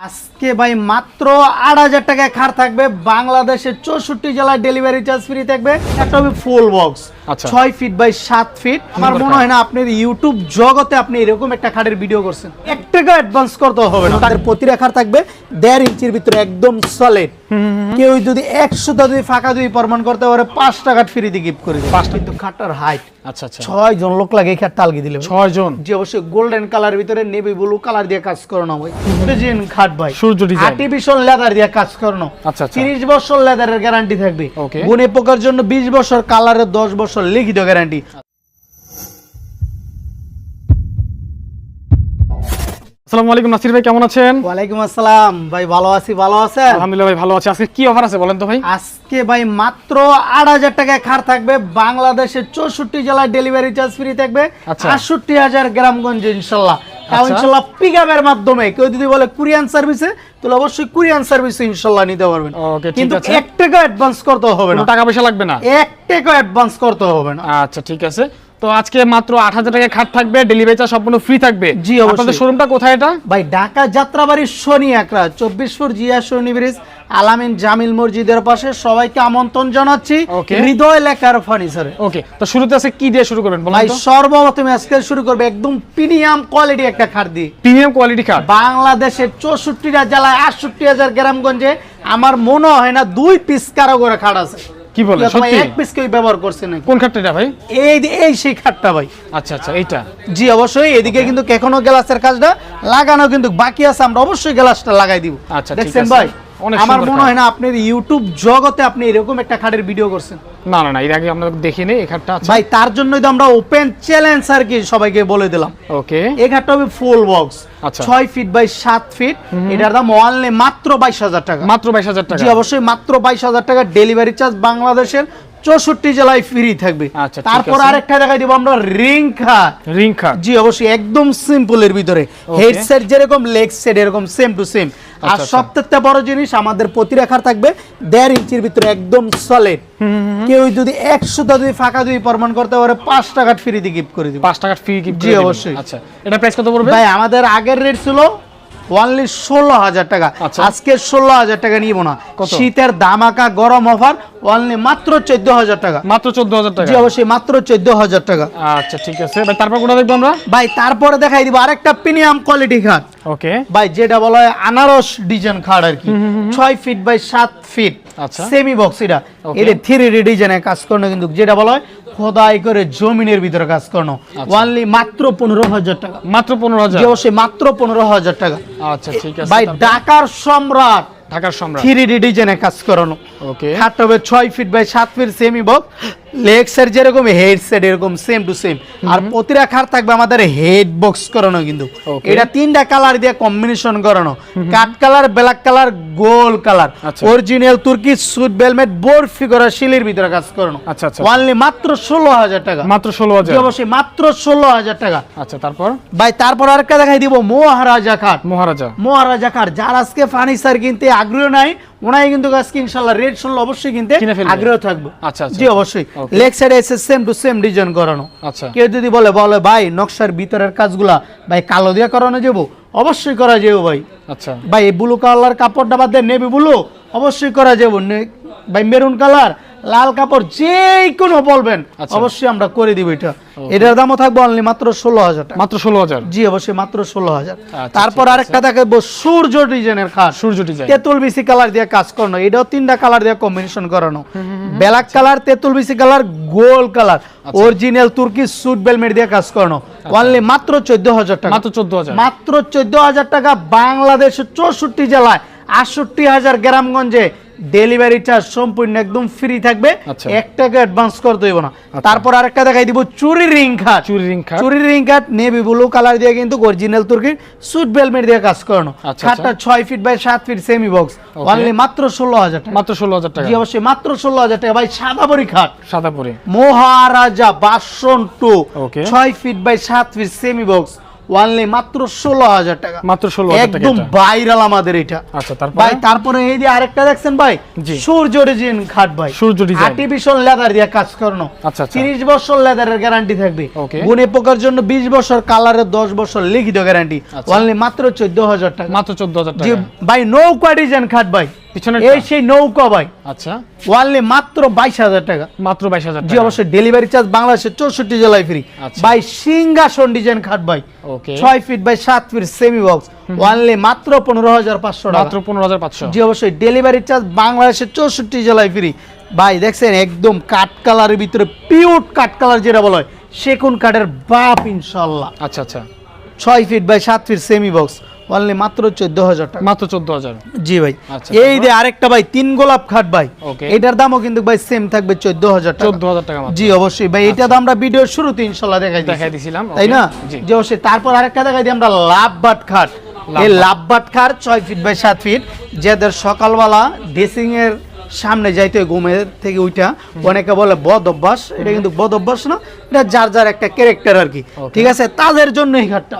আজকে ভাই মাত্র আট হাজার টাকায় খার থাকবে বাংলাদেশের চৌষট্টি জেলায় ডেলিভারি চার্জ ফ্রি থাকবে একটা হবে ফুল বক্স। ছয় ফিট বাই সাত ফিট আমার মনে হয় না আপনি ইউটিউব জগতে আপনি এরকম একটা খাটের ভিডিও করছেন। এক টাকা অ্যাডভান্স করতে হবে না। তাদের প্রতিটা খাট থাকবে দেড় ইঞ্চির ভিতরে একদম সলিড কেউ যদি একশোটা যদি ফাঁকা দুই প্রমাণ করতে পারে পাঁচ টাকা ফ্রিতে গিফট করে দেবে। পাঁচ কিন্তু খাটটার হাইট আচ্ছা আচ্ছা। ছয় জন লোক লাগে এই খাটটা আলগি দিলে। ছয় জন। যে অবশ্যই গোল্ডেন কালার ভিতরে নেভি ব্লু কালার দিয়ে কাজ করানো ডিজাইন খাট ভাই। সূর্য ডিজাইন আর্টিফিশিয়াল লেদার দিয়ে কাজ করানো। আচ্ছা, আচ্ছা। তিরিশ বছর লেদারের গ্যারান্টি থাকবে. গুনে পোকার জন্য বিশ বছর কালারের দশ বছর লিখিত গ্যারান্টি আসসালামু আলাইকুম নাসির ভাই কেমন আছেন? ওয়ালাইকুম আসসালাম। ভাই ভালো আছি ভালো আছেন? আলহামদুলিল্লাহ ভাই ভালো আছি। আজকে কি অফার আছে বলেন তো ভাই? আজকে ভাই মাত্র আট হাজার টাকায় খার থাকবে। বাংলাদেশের চৌষট্টি জেলায় ডেলিভারি চার্জ ফ্রি থাকবে। আচ্ছা। আটষট্টি হাজার গ্রামগঞ্জ ইনশাল্লাহ। তাও আচ্ছা। ইনশাল্লাহ পিকআপের মাধ্যমে। কেউ যদি বলে কুরিয়ান সার্ভিসে তাহলে অবশ্যই কুরিয়ান সার্ভিসে ইনশাল্লাহ নিতে পারবেন। কিন্তু এক টাকা অ্যাডভান্স করতে হবে না। টাকা পয়সা লাগবে না? এক টাকা অ্যাডভান্স করতে হবে না। আচ্ছা ঠিক আছে। তো আজকে মাত্র আট হাজার টাকা খাট থাকবে ডেলিভারি চার্জ সম্পূর্ণ ফ্রি থাকবে। জি। আপনাদের শোরুমটা কোথায় এটা? ভাই ঢাকা যাত্রাবাড়ির শনি একরা চব্বিশ জিয়া শনি ব্রিজ আলামিন জামিল মসজিদের পাশে সবাইকে আমন্ত্রণ জানাচ্ছি। হৃদয় লেখার ফার্নিচারে ওকে তো শুরুতে আছে কি দিয়ে শুরু করবেন ভাই সর্বপ্রথমে আজকে শুরু করবে একদম প্রিমিয়াম কোয়ালিটি একটা খাট দিয়ে। প্রিমিয়াম কোয়ালিটি খাট? বাংলাদেশের চৌষট্টিটা জেলায় আটষট্টি হাজার গ্রামগঞ্জে আমার মনে হয় না দুই পিস কারও করে খাট আছে। কি অথবা সত্যি? এক পিস কেউ ব্যবহার করছে নাকি? কোন খাটটা এটা ভাই? এই এই সেই খাটটা ভাই। আচ্ছা আচ্ছা এইটা। জি অবশ্যই এদিকে কিন্তু এখনও গ্লাসের কাজটা লাগানো কিন্তু বাকি আছে আমরা অবশ্যই গ্লাসটা লাগাই দিব। আচ্ছা, দেখছেন ভাই? আমার মনে হয় না আপনি ইউটিউব জগতে আপনি এরকম একটা খাটের ভিডিও করছেন। না না না এর আগে আমরা দেখিনি এই খাটটা আছে। ভাই তার জন্যই তো আমরা ওপেন চ্যালেঞ্জ আর কি সবাইকে বলে দিলাম। ওকে এই খাটটা হবে ফুল বক্স আচ্ছা। ছয় ফিট বাই সাত ফিট এটার দাম অনলি মাত্র বাইশ হাজার টাকা। মাত্র বাইশ হাজার টাকা। জি অবশ্যই মাত্র বাইশ হাজার টাকা ডেলিভারি চার্জ বাংলাদেশের চৌষট্টি জেলায় ফ্রি থাকবে। আচ্ছা, তারপর। আরেকটা দেখাই দিব আমরা রিং খাট। রিং খাট। জি অবশ্যই একদম সিম্পলের ভিতরে। হেডসেট যেরকম লেগ সেট এরকম সেম টু সেম আর সব সবথেকে বড় জিনিস আমাদের প্রতি রেখার থাকবে দেড় ইঞ্চির ভিতরে একদম সলিড কেউ যদি একশোটা যদি ফাঁকা যদি প্রমাণ করতে পারে পাঁচ টাকা দিয়ে গিফট করে দিবে। পাঁচ টাকার ফ্রি গিফট জি, অবশ্যই। আচ্ছা এটা প্রাইস কত পড়বে? ভাই আমাদের আগের রেট ছিল অনলি ষোলো হাজার টাকা। আচ্ছা। আজকে ষোলো হাজার টাকা নিব না? শীতের দামাকা গরম অফার অনলি মাত্র চোদ্দ হাজার টাকা। মাত্র চোদ্দ হাজার টাকা? জি অবশ্যই মাত্র চোদ্দ হাজার টাকা। আচ্ছা ঠিক আছে। ভাই তারপর কোনটা দেখব আমরা? ভাই তারপরে দেখাই দিব আরেকটা প্রিমিয়াম কোয়ালিটি খাট ওকে। ভাই যেটা বলা হয় আনারস ডিজাইন খাট আর কি। ছয় ফিট বাই সাত ফিট। সেমি বক্স এটা। এটা থ্রি ডি ডিজাইনের কাজ করানো কিন্তু যেটা বলা হয় খোদাই করে জমিনের ভিতরে কাজ করানো। ওয়ানলি মাত্র পনেরো হাজার টাকা। মাত্র পনেরো হাজার? অবশ্যই মাত্র পনেরো হাজার টাকা। আচ্ছা ঠিক আছে ভাই ডাকার ঢাকার সম্রাট ঢাকার সম্রাট। থ্রি ডি ডিজাইনের কাজ করানো। ওকে খাট হবে ছয় ফিট বাই সাত feet semi box leg set যেরকম হেড সেট এরকম সেম টু সেম আর প্রতিটা খাট থাকবে আমাদের হেড বক্স করানো কিন্তু। এটা তিনটা কালার দিয়ে কম্বিনেশন করানো। কাট কালার ব্ল্যাক কালার গোল কালার আচ্ছা। অরিজিনাল তুর্কি সুট বেলমেট শিলের ভিতরে কাজ করানো। আচ্ছা, আচ্ছা। অনলি মাত্র ষোলো হাজার টাকা। মাত্র ষোলো হাজার। অবশ্যই মাত্র ষোলো হাজার টাকা। আচ্ছা তারপর? ভাই তারপর আরেকটা দেখাই দিব মহারাজা খাট। মহারাজা। মহারাজা কার যার আজকে ফার্নিচার কিনতে আগ্রহ নাই ওনাই কিন্তু আজকে ইনশাল্লাহ রেড শুনলে অবশ্যই কিনতে আগ্রহ থাকবে। আচ্ছা, আচ্ছা। জি অবশ্যই। লেগ সাইডে এসে সেম টু সেম ডিজাইন করানো। আচ্ছা। কেউ যদি বলে বলে ভাই নকশার ভিতরের কাজগুলা ভাই কালো দিয়ে করানো যাব? অবশ্যই করা যাব ভাই। আচ্ছা। ভাই ব্লু কালার কাপড়টা বাদ দিয়ে নেভি ব্লু অবশ্যই করা যাব। নে- ভাই মেরুন কালার লাল কাপড় যে কোনো বলবেন আচ্ছা। অবশ্যই আমরা করে দিব এটা। এটার দামও থাকবে অনলি মাত্র ষোলো হাজার মাত্র ষোলো হাজার? জি অবশ্যই মাত্র ষোলো হাজার। আচ্ছা, তারপর আরেকটা দেখাবো সূর্য ডিজাইনের খাট। সূর্য ডিজাইন। তেঁতুল বিসি কালার দিয়ে কাজ করানো এটাও তিনটা কালার দিয়ে কম্বিনেশন করানো। ব্ল্যাক কালার তেঁতুল বিসি কালার গোল কালার। আচ্ছা। অরিজিনাল তুর্কি সুট বেলমেট দিয়ে কাজ করানো। অনলি মাত্র চোদ্দ হাজার টাকা। মাত্র চোদ্দ হাজার। মাত্র চোদ্দ হাজার টাকা বাংলাদেশের চৌষট্টি জেলায় আটষট্টি হাজার গ্রামগঞ্জে ডেলিভারি চার্জ সম্পূর্ণ একদম ফ্রি থাকবে। আচ্ছা। এক টাকা অ্যাডভান্স করতে হইব না। তারপর আরেকটা দেখাই দিব চুরি রিং খাট। চুরি রিং খাট। চুরি রিং কাট নেভি ব্লু কালার দিয়ে কিন্তু অরিজিনাল তুর্কির সুট বেলমেট দিয়ে কাজ করানো। আচ্ছা, খাটটা ছয় ফিট বাই সাত ফিট সেমি বক্স অনলি মাত্র ষোলো হাজার টাকা। মাত্র ষোলো হাজার টাকা। জি অবশ্যই মাত্র ষোলো হাজার টাকা। ভাই সাদা বড়ি খাট। সাদা পরে। মহারাজা বাসন টু ছয় ফিট বাই সাত ফিট সেমি বক্স ওয়ানলি মাত্র ষোলো হাজার টাকা। মাত্র 16,000 টাকা একদম ভাইরাল আমাদের এটা। আচ্ছা তারপরে ভাই তারপরে? এই যে আরেকটা দেখছেন ভাই সূর্য ডিজাইন খাট ভাই। সূর্য ডিজাইন। আর্টিফিশিয়াল লেদার দিয়ে কাজ করানো। আচ্ছা, আচ্ছা। 30 বছর লেদারের গ্যারান্টি থাকবে. গুণে পোকার জন্য 20 বছর কালারের 10 বছর লিখিত গ্যারান্টি আচ্ছা। অনলি মাত্র 14000 টাকা। মাত্র 14000 জি টাকা। ভাই নৌকা ডিজাইন খাট ভাই। পিছনের এই সেই নৌকা ভাই। আচ্ছা। অনলি মাত্র 22000 টাকা। মাত্র 22000 জি অবশ্যই ডেলিভারি চার্জ বাংলাদেশের চৌষট্টি জেলায় ফ্রি। আচ্ছা। ভাই সিংহাসন ডিজাইন খাট ভাই। ওকে। ছয় ফিট বাই সাত ফিট সেমি বক্স ওয়ানলি মাত্র পনেরো হাজার পাঁচশো টাকা। মাত্র 15500 জি অবশ্যই ডেলিভারি চার্জ বাংলাদেশের চৌষট্টি জেলায় ফ্রি। ভাই দেখছেন একদম কাঠ কালারের ভিতরে পিওর কাঠ কালার যেটা বলা হয় সেকুন কাঠের বাপ ইনশাল্লাহ আচ্ছা আচ্ছা। ছয় ফিট বাই সাত ফিট সেমি বক্স অনলি মাত্র চোদ্দ হাজার টাকা। মাত্র 14000 জি ভাই। আচ্ছা, এই যে আরেকটা ভাই তিন গোলাপ খাট ভাই। এটার দামও কিন্তু ভাই সেম থাকবে চোদ্দ হাজার টাকা। 14000 টাকা মাত্র। জি অবশ্যই। ভাই এটা তো আমরা ভিডিওর শুরুতে ইনশাল্লাহ দেখাই দেখাই দিছিলাম তাই না? জি। অবশ্যই। তারপর আরেকটা দেখাই দিই আমরা লাভ বাট খাট। এই লাভ বাট খাট ছয় ফিট বাই সাত ফিট যাদের সকালবেলা ড্রেসিং এর সামনে যাইতে ঘুমের থেকে উইটা অনেকে বলে বদ অভ্যাস। এটা কিন্তু বদ অভ্যাস না এটা যার যার একটা ক্যারেক্টার আর কি। ঠিক আছে? তাদের জন্য এই খাটটা।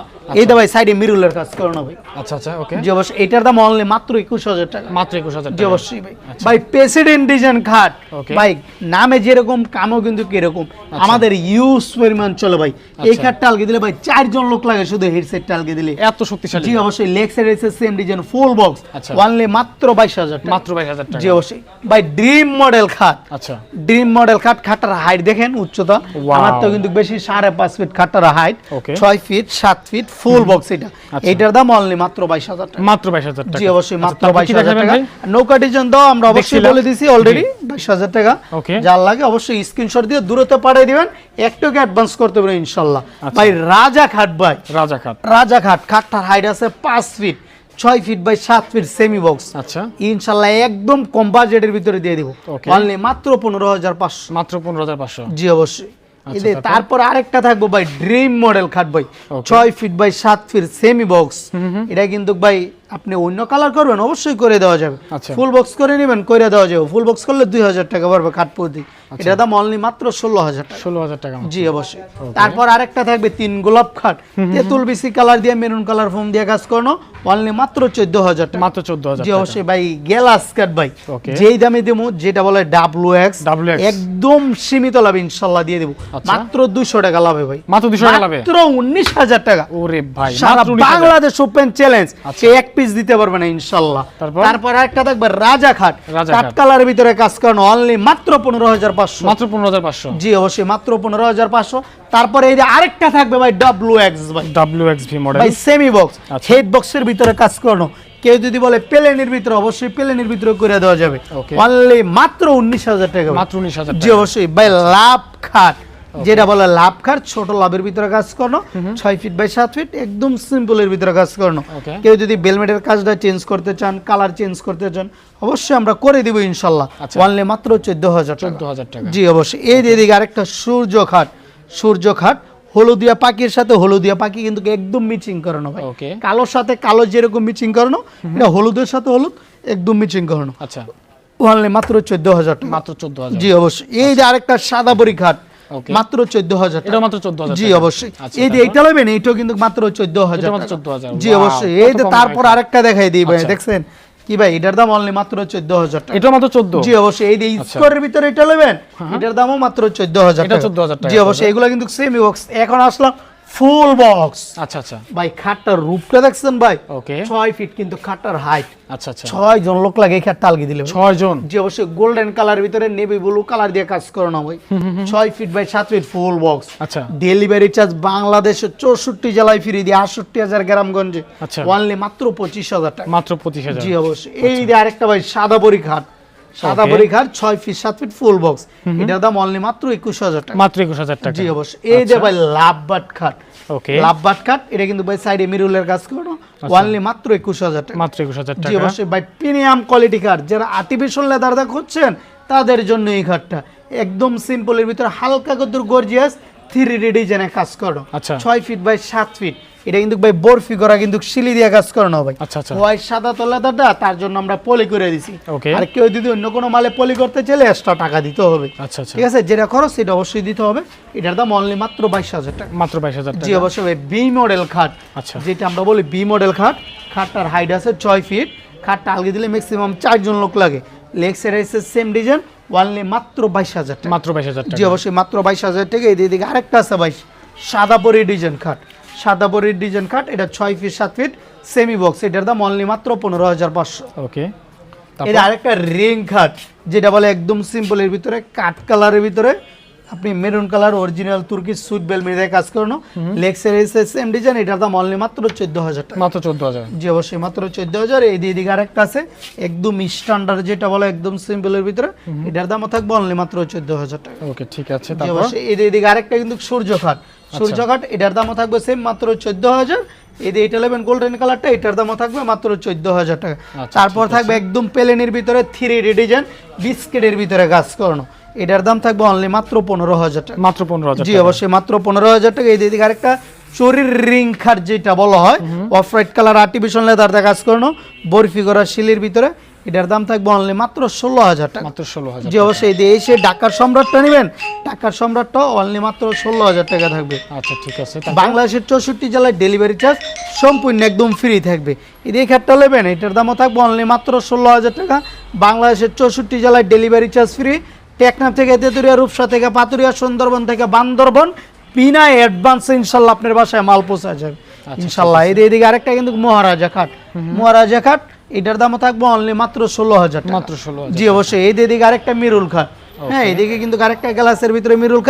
ভাই সাইডে মিরুলের কাজ করানো ভাই। আচ্ছা আচ্ছা ওকে। জি অবশ্যই। এটার দাম অনলি মাত্র একুশ হাজার টাকা। মাত্র 21000 জি অবশ্যই ভাই। ভাই প্রেসিডেন্ট ডিজাইন খাট ভাই নামে যেরকম কামও কিন্তু কীরকম আমাদের ইউজ পরিমাণ চলে ভাই। এই আচ্ছা। খাটটা আলগে দিলে ভাই চারজন লোক লাগে শুধু হেডসেটটা আলগে দিলে। এত শক্তিশালী জি অবশ্যই। লেগ সাইড এসে সেম ডিজাইন ফুল বক্স আচ্ছা। ওয়ানলি মাত্র বাইশ হাজার টাকা। মাত্র 22000 টাকা। জি অবশ্যই। ভাই ড্রিম মডেল খাট। আচ্ছা। ড্রিম মডেল খাট খাটটার হাইট দেখেন উচ্চতা. আমার তো কিন্তু বেশি সাড়ে পাঁচ ফিট খাটটার হাইট Okay. ছয় ফিট সাত ফিট ফুল বক্স এটা। আচ্ছা। এটার দাম অনলি মাত্র বাইশ হাজার টাকা। মাত্র 22000 টাকা। জি অবশ্যই আচ্ছা, মাত্র তারপর বাইশ কি হাজার দেখাবেন টাকা। নৌকা ডিজাইন দাও আমরা অবশ্যই বলে দিছি অলরেডি বাইশ হাজার টাকা। যার লাগে অবশ্যই স্ক্রিনশট দিয়ে দূরত্ব পাঠিয়ে দিবেন। একটুকে অ্যাডভান্স করতে পারেন ইনশাল্লাহ। আচ্ছা। ভাই রাজা খাট ভাই। রাজা খাট রাজা খাট খাটটার হাইট আছে পাঁচ ফিট ছয় ফিট বাই সাত ফিট সেমি বক্স আচ্ছা। ইনশাল্লাহ একদম কম বাজেটের ভিতরে দিয়ে দিব। অনলি মাত্র পনেরো হাজার পাঁচশো। মাত্র 15500 জি অবশ্যই। আচ্ছা, এদের তারপর? তারপর আরেকটা থাকব ভাই ড্রিম মডেল খাট ভাই. ছয় ফিট বাই সাত ফিট সেমি বক্স এটা কিন্তু ভাই আপনি অন্য কালার করবেন অবশ্যই করে দেওয়া যাবে। আচ্ছা। ফুল বক্স করে নেবেন করে দেওয়া যাবে। ফুল বক্স করলে দুই হাজার টাকা পড়বে প্রতি আচ্ছা। দাম অনলি মাত্র ষোলো হাজার টাকা। 16000 টাকা জি অবশ্যই। তারপর আরেকটা থাকবে তিন গোলাপ খাট। তেঁতুল বিসি কালার দিয়ে মেরুন কালার ফোম দিয়ে কাজ করানো অনলি মাত্র চোদ্দ হাজার টাকা। মাত্র 14000 জি অবশ্যই ভাই গেলাস কাট ভাই। যেই দামে দেবো যেটা বলে ডাব্লু এক্স WX একদম সীমিত লাভ ইনশাল্লাহ দিয়ে দেবো। আচ্ছা। মাত্র দুশো টাকা লাভে ভাই। মাত্র 200 টাকা লাভে? মাত্র উনিশ হাজার টাকা। ওরে ভাই সারা বাংলাদেশ ওপেন চ্যালেঞ্জ আচ্ছা। এক পিস দিতে পারবে না ইনশাল্লাহ। তারপর? একটা থাকবে রাজা খাট খাট। কালারের ভিতরে কাজ করানো অনলি মাত্র পনেরো হাজার পাঁচশো। মাত্র 15500 জি অবশ্যই মাত্র পনেরো হাজার পাঁচশো। তারপরে এই যে আরেকটা থাকবে ভাই ডাব্লু এক্স ভাই। WXV মডেল ভাই সেমি বক্স। হেড বক্সের ভিতরে কাজ করানো। কেউ যদি বলে প্লেনের ভিতরে অবশ্যই প্লেনের ভিতরে করে দেওয়া যাবে। অনলি মাত্র উনিশ হাজার টাকা। মাত্র 19000 জি অবশ্যই। ভাই লাভ খাট। যেটা বলে লাভ খাট ছোট লাভের ভিতরে কাজ করানো ছয় ফিট বাই সাত ফিট একদম সিম্পলের ভিতরে কাজ করানো। কেউ যদি বেলমেটের কাজটা চেঞ্জ করতে চান কালার চেঞ্জ করতে চান অবশ্যই আমরা করে দিব ইনশাল্লাহ। আচ্ছা। অনলি মাত্র চোদ্দ হাজার টাকা। 14000 টাকা। জি অবশ্যই। এই যে এদিকে আরেকটা সূর্য খাট সূর্য খাট হলুদিয়া পাখির সাথে হলুদিয়া পাখি কিন্তু একদম মিচিং করানো ভাই। কালোর সাথে কালো যেরকম মিচিং করানো এটা হলুদের সাথে হলুদ একদম মিচিং করানো। আচ্ছা। অনলি মাত্র চোদ্দ হাজার টাকা। মাত্র 14000 জি অবশ্যই। এই যে আরেকটা সাদা বড়ি খাট. মাত্র চোদ্দ হাজার এটা মাত্র 14000 জি অবশ্যই। আচ্ছা, এই যে? এইটা নেবেন এইটাও কিন্তু মাত্র চোদ্দ হাজার এটা টাকা। 14,000 জি অবশ্যই। এই যে তারপর আরেকটা দেখাই দিই ভাই আচ্ছা। দেখছেন? কি ভাই এটার দাম অনলি মাত্র চোদ্দ হাজার টাকা। এটা মাত্র 14 জি অবশ্যই। এই যে আচ্ছা। স্কোয়ারের ভিতরে এটা নেবেন এটার দামও মাত্র চোদ্দ হাজার এটা টাকা। 14,000 জি অবশ্যই। এগুলো কিন্তু সেম বক্স এখন আসলাম ফুল বক্স। আচ্ছা আচ্ছা। ভাই খাটটার রূপটা দেখছেন ভাই? ওকে। ছয় ফিট কিন্তু খাটটার হাইট আচ্ছা আচ্ছা। ছয় জন লোক লাগে এই খাটটা আলগি দিলে ভাই। 6 জন? জি অবশ্যই গোল্ডেন কালার ভিতরে নেভি ব্লু কালার দিয়ে কাজ করানো ভাই। ছয় ফিট বাই সাত ফিট ফুল বক্স। আচ্ছা। ডেলিভারি চার্জ বাংলাদেশের চৌষট্টি জেলায় ফিরিয়ে দিয়ে আটষট্টি হাজার গ্রামগঞ্জে। আচ্ছা। ওয়ানলি মাত্র পঁচিশ হাজার টাকা। মাত্র 25000 জি অবশ্যই। এই যে আরেকটা ভাই সাদা বড়ি খাট। সাদা Okay. বড়ি ছয় ফিট সাত ফিট ফুল বক্স এটার দাম অনলি মাত্র একুশ হাজার টাকা। মাত্র 21000 টাকা। জি অবশ্যই। এই যে ভাই লাভ বাট খাট। ওকে লাভ বাট খাট এটা কিন্তু ভাই সাইডে মিরুলের কাজ করো ওয়ানলি মাত্র একুশ হাজার টাকা। মাত্র 21000 জি টাকা। অবশ্যই। ভাই প্রিমিয়াম কোয়ালিটি কার যারা আর্টিফিশিয়াল লেদার দা খুঁজছেন তাদের জন্য এই কাঠটা একদম সিম্পলের ভিতরে হালকা কদ্দুর গর্জিয়াস থ্রি ডি ডিজাইনে কাজ করো আচ্ছা। ছয় ফিট বাই সাত ফিট এটা কিন্তু ভাই বরফি করা কিন্তু শিলি দিয়ে কাজ করানো ভাই। আচ্ছা, আচ্ছা। হোয়াইট সাদা তলাদারটা তার জন্য আমরা পলি করে দিছি. আর কেউ যদি অন্য কোনো মালে পলি করতে চাইলে এক্সট্রা টাকা দিতে হবে। আচ্ছা আচ্ছা। ঠিক আছে? যেটা খরচ সেটা অবশ্যই দিতে হবে। এটার দাম অনলি মাত্র বাইশ হাজার টাকা। মাত্র বাইশ হাজার জি অবশ্যই ভাই বি মডেল খাট। আচ্ছা। যেটা আমরা বলি বি মডেল খাট। খাটটার হাইট আছে ছয় ফিট খাটটা আলগে দিলে ম্যাক্সিমাম চারজন লোক লাগে। Leg side same design only মাত্র বাইশ হাজার টাকা। মাত্র বাইশ হাজার জি অবশ্যই মাত্র বাইশ হাজার টাকা। এই দিকে আরেকটা আছে বাইশ সাদা পরি ডিজাইন খাট। সাদা পরি ডিজাইন খাট এটা ছয় ফিট সাত ফিট সেমি বক্স এটার দাম অনলি মাত্র পনেরো হাজার পাঁচশো। ওকে এটা আরেকটা রিং খাট যেটা বলে একদম সিম্পলের ভিতরে কাঠ কালারের ভিতরে আপনি মেরুন কালার অরিজিনাল তুর্কি সুইট বেল মেরে কাজ করানো লেক্সের সেম ডিজাইন এটার দাম অনলি মাত্র চোদ্দ হাজার টাকা। মাত্র চোদ্দ হাজার। জি অবশ্যই মাত্র চোদ্দ হাজার। এই দিয়ে দিকে আরেকটা আছে একদম স্ট্যান্ডার্ড যেটা বলে একদম সিম্পলের ভিতরে এটার দাম থাকবে অনলি মাত্র চোদ্দ হাজার টাকা। ওকে ঠিক আছে অবশ্যই। এই দিকে আরেকটা কিন্তু সূর্য খাট সূর্য খাট এটার দামও থাকবে সেম মাত্র চোদ্দ হাজার এই দিয়ে এটা নেবেন গোল্ডেন কালারটা এটার দামও থাকবে মাত্র চোদ্দ হাজার টাকা। আচ্ছা, তারপর থাকবে একদম প্লেনের ভিতরে থ্রি ডি ডিজাইন বিস্কিটের ভিতরে কাজ করানো। এটার দাম থাকবে অনলি মাত্র পনেরো হাজার টাকা। মাত্র পনেরো হাজার জি অবশ্যই মাত্র পনেরো হাজার টাকা। এই দিকে আরেকটা চুরির রিং খাট যেটা বলা হয় off white colour artificial leather দিয়ে কাজ করানো বরফি করা শিলির ভিতরে। এটার দাম থাকবে অনলি মাত্র ষোলো হাজার টাকা। মাত্র ষোলো হাজার জি অবশ্যই এসে ঢাকার সম্রাটটা নেবেন ঢাকার সম্রাটটা অনলি মাত্র ষোলো হাজার টাকা থাকবে। আচ্ছা ঠিক আছে বাংলাদেশের চৌষট্টি জেলায় ডেলিভারি চার্জ সম্পূর্ণ একদম ফ্রি থাকবে। এই খাটটা নেবেন এটার দামও থাকবে অনলি মাত্র ষোলো হাজার টাকা। বাংলাদেশের চৌষট্টি জেলায় ডেলিভারি চার্জ ফ্রি টেকনাফ থেকে তেতুরিয়া রূপসা থেকে পাতুরিয়া সুন্দরবন থেকে বান্দরবন। বিনা অ্যাডভান্সে ইনশাল্লাহ আপনার বাসায় মাল পৌঁছা যাবে। ইনশাল্লাহ। এই এদিকে আরেকটা কিন্তু মহারাজা খাট। মহারাজা খাট এটার দামও থাকবে অনলি মাত্র ষোলো হাজার মাত্র ষোলো জি অবশ্যই। এই দিকে আরেকটা মিরুল খাট। হ্যাঁ এদিকে কিন্তু আরেকটা গ্লাসের ভিতরে মিরুল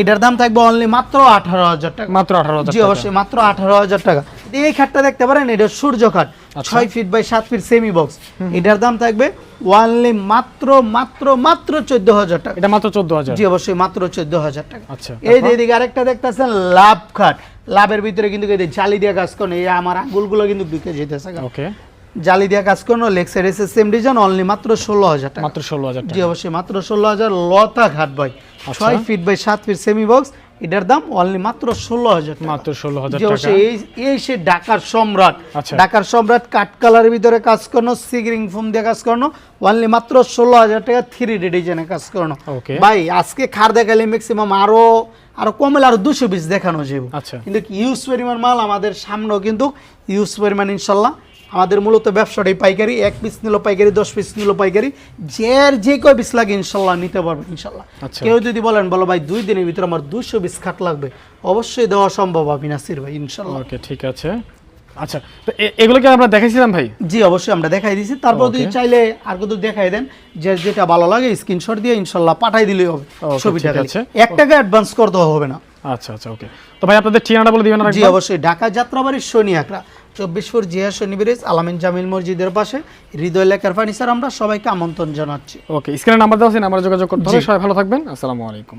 এটার দাম থাকবে অনলি মাত্র আঠারো হাজার টাকা। মাত্র আঠারো হাজার জি অবশ্যই মাত্র আঠারো হাজার টাকা। এই খাটটা দেখতে পারেন এটা সূর্য খাট। আচ্ছা। ছয় ফিট বাই সাত ফিট সেমি বক্স এটার দাম থাকবে ওয়ানলি মাত্র মাত্র মাত্র চোদ্দ হাজার টাকা। এটা মাত্র চোদ্দ হাজার। জি অবশ্যই মাত্র চোদ্দ হাজার টাকা। আচ্ছা এই এদিকে আরেকটা দেখতেছেন লাভ খাট। লাভের ভিতরে কিন্তু জালি দিয়ে কাজ করেন এই আমার আঙ্গুলগুলো কিন্তু ঢুকে যেতেছে। ওকে জালি দিয়ে কাজ করানো লেগ সাইড এসে সেম ডিজাইন অনলি মাত্র ষোলো হাজার টাকা। মাত্র ষোলো হাজার জি অবশ্যই মাত্র ষোলো হাজার লতা ঘাট ভাই আচ্ছা। ছয় ফিট বাই সাত ফিট সেমি বক্স এটার দাম অনলি মাত্র ষোলো হাজার টাকা। মাত্র ষোলো হাজার এই এই সে ঢাকার সম্রাট। আচ্ছা। ঢাকার সম্রাট কাঠ কালারের ভিতরে কাজ করানো সিগরিং ফোম দিয়ে কাজ করানো অনলি মাত্র ষোলো হাজার টাকা থ্রি ডি ডিজাইনে কাজ করানো. ভাই আজকে খার দেখালে ম্যাক্সিমাম আরও আরও কমলে আরও দুশো পিস দেখানো যাবে আচ্ছা। কিন্তু ইউজ পরিমাণ মাল আমাদের সামনেও কিন্তু ইউজ পরিমাণ ইনশাল্লাহ। আমাদের মূলত ব্যবসাটাই পাইকারি এক পিস নিল পাইকারি দশ পিস নিল পাইকারি। যার যে কয় পিস লাগে ইনশাল্লাহ নিতে পারবে ইনশাল্লাহ। আচ্ছা। কেউ যদি বলেন বলো ভাই দুই দিনের ভিতরে আমার দুশো পিস খাট লাগবে অবশ্যই দেওয়া সম্ভব হবে নাসির ভাই ইনশাল্লাহ। ওকে ঠিক আছে। আচ্ছা তো এগুলো কি আমরা দেখাইছিলাম ভাই? জি অবশ্যই আমরা দেখাই দিছি। তারপর যদি চাইলে আর কত দেখাই দেন যে যেটা ভালো লাগে স্ক্রিনশট দিয়ে ইনশাল্লাহ পাঠাই দিলেই হবে ছবিটা আছে। এক টাকা অ্যাডভান্স করতে হবে না। আচ্ছা আচ্ছা ওকে। তো ভাই আপনাদের ঠিকানাটা বলে দিবেন জি অবশ্যই। ঢাকা যাত্রাবাড়ির শনি আকরা চব্বিশ ফুট জিয়া শনি ব্রিজ আলামিন জামিল মসজিদের পাশে হৃদয় লেখার ফার্নিচার আমরা সবাইকে আমন্ত্রণ জানাচ্ছি। ওকে স্ক্রিনে নাম্বার দেওয়া আছে নাম্বার যোগাযোগ করতে হবে সবাই ভালো থাকবেন আসসালামু আলাইকুম।